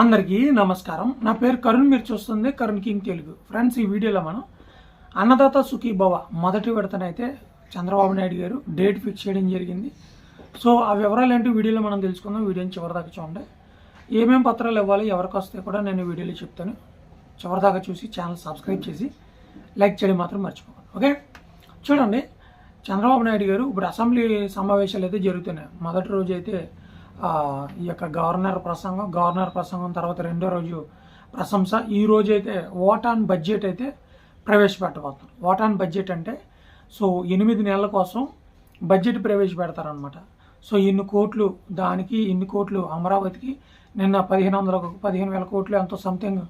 అందరికీ నమస్కారం. నా పేరు కరుణ్ మీరు చూస్తుంది కరుణ్ కింగ్ తెలుగు. ఫ్రెండ్స్ ఈ వీడియోలో మనం అన్నదాత సుఖీభవ మొదటి విడతనైతే చంద్రబాబు నాయుడు గారు డేట్ ఫిక్స్ చేయడం జరిగింది. సో ఆ వివరాలు ఏంటి వీడియోలో మనం తెలుసుకుందాం. వీడియోని చివరిదాకా చూడండి. ఏమేమి పత్రాలు ఇవ్వాలి ఎవరికి వస్తే కూడా నేను వీడియోలో చెప్తాను. చివరిదాకా చూసి ఛానల్ సబ్స్క్రైబ్ చేసి లైక్ చేయడం మాత్రం మర్చిపోకండి. ఓకే? చూడండి చంద్రబాబు నాయుడు గారు ఇప్పుడు అసెంబ్లీ సమావేశాలు అయితే జరుగుతున్నాయి. మొదటి రోజు అయితే ఈ యొక్క గవర్నర్ ప్రసంగం గవర్నర్ ప్రసంగం తర్వాత రెండో రోజు ప్రశంస. ఈ రోజు అయితే ఓట్ ఆన్ బడ్జెట్ అయితే ప్రవేశపెట్టబోతున్నారు ఓట్ ఆన్ బడ్జెట్ అంటే సో ఎనిమిది నెలల కోసం బడ్జెట్ ప్రవేశపెడతారనమాట సో ఇన్ని కోట్లు దానికి ఇన్ని కోట్లు అమరావతికి నిన్న పదిహేను వందల పదిహేను వేల కోట్లు ఎంతో సంథింగ్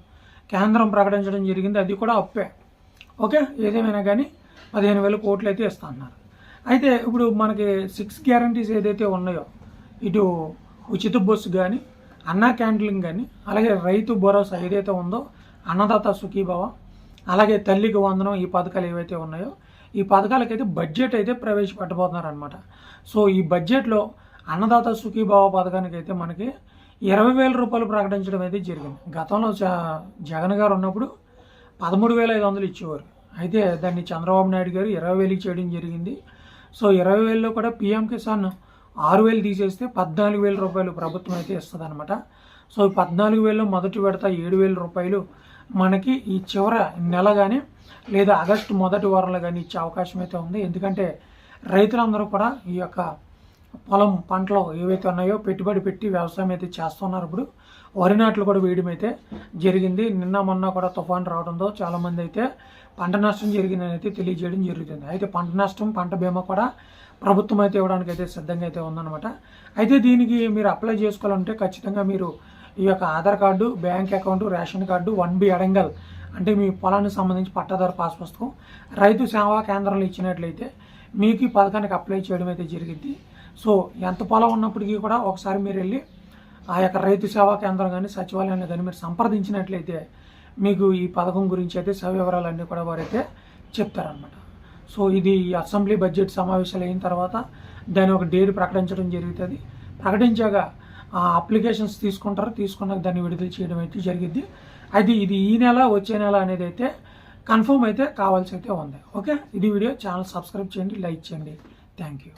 కేంద్రం ప్రకటించడం జరిగింది. అది కూడా అప్పే. ఓకే? ఏదేమైనా కానీ పదిహేను వేల కోట్లు అయితే ఇస్తా అన్నారు అయితే ఇప్పుడు మనకి సిక్స్ గ్యారంటీస్ ఏదైతే ఉన్నాయో ఇటు ఉచిత బస్సు కానీ అన్నా క్యాంటీన్ కానీ అలాగే రైతు భరోసా ఏదైతే ఉందో అన్నదాత సుఖీభవ అలాగే తల్లికి వందనం ఈ పథకాలు ఏవైతే ఉన్నాయో ఈ పథకాలకైతే బడ్జెట్ అయితే ప్రవేశపెట్టబోతున్నారు అనమాట సో ఈ బడ్జెట్లో అన్నదాత సుఖీభావ పథకానికి అయితే మనకి ఇరవై వేల రూపాయలు ప్రకటించడం అయితే జరిగింది. గతంలో జ- జగన్ గారు ఉన్నప్పుడు పదమూడు వేల ఐదు వందలు ఇచ్చేవారు. అయితే దాన్ని చంద్రబాబు నాయుడు గారు ఇరవై వేలకి చేయడం జరిగింది. సో ఇరవై వేలలో కూడా పిఎం కిసాన్ ఆరు వేలు తీసేస్తే పద్నాలుగు వేల రూపాయలు ప్రభుత్వం అయితే ఇస్తుంది అనమాట సో పద్నాలుగు వేలు మొదటి విడత ఏడు వేల రూపాయలు మనకి ఈ చివర నెల కానీ లేదా ఆగస్టు మొదటి వారంలో కానీ ఇచ్చే అవకాశం అయితే ఉంది. ఎందుకంటే రైతులందరూ కూడా ఈ యొక్క పొలం పంటలు ఏవైతే ఉన్నాయో పెట్టుబడి పెట్టి వ్యవసాయం అయితే చేస్తున్నారు ఇప్పుడు. వరి నాట్లు కూడా వేయడం అయితే జరిగింది. నిన్న మొన్న కూడా తుఫాన్ రావడంతో చాలామంది అయితే పంట నష్టం జరిగిందని అయితే తెలియజేయడం జరుగుతుంది. అయితే పంట నష్టం పంట బీమా కూడా ప్రభుత్వం అయితే ఇవ్వడానికి అయితే సిద్ధంగా అయితే ఉందన్నమాట. అయితే దీనికి మీరు అప్లై చేసుకోవాలంటే ఖచ్చితంగా మీరు ఈ యొక్క Aadhaar card bank account ration card one B adangal అంటే మీ పొలానికి సంబంధించి పట్టాదారు పాస్ పుస్తకం రైతు సేవా కేంద్రంలో ఇచ్చినట్లయితే మీకు ఈ పథకానికి అప్లై చేయడం అయితే జరిగింది. సో ఎంత పొలం ఉన్నప్పటికీ కూడా ఒకసారి మీరు వెళ్ళి ఆ యొక్క రైతు సేవా కేంద్రం కానీ సచివాలయాన్ని కానీ మీరు సంప్రదించినట్లయితే మీకు ఈ పథకం గురించి అయితే సవివరాలన్నీ కూడా వారైతే చెప్తారనమాట సో ఇది అసెంబ్లీ బడ్జెట్ సమావేశాలు అయిన తర్వాత దాని ఒక డేట్ ప్రకటించడం జరుగుతుంది. ప్రకటించాక ఆ అప్లికేషన్స్ తీసుకుంటారు. తీసుకున్నాక దాన్ని విడుదల చేయడం అయితే జరిగింది అది ఇది ఈ నెల వచ్చే నెల అనేది అయితే కన్ఫర్మ్ అయితే కావాల్సి అయితే ఉంది. ఓకే? ఇది వీడియో. ఛానల్ సబ్స్క్రైబ్ చేయండి లైక్ చేయండి. Thank you.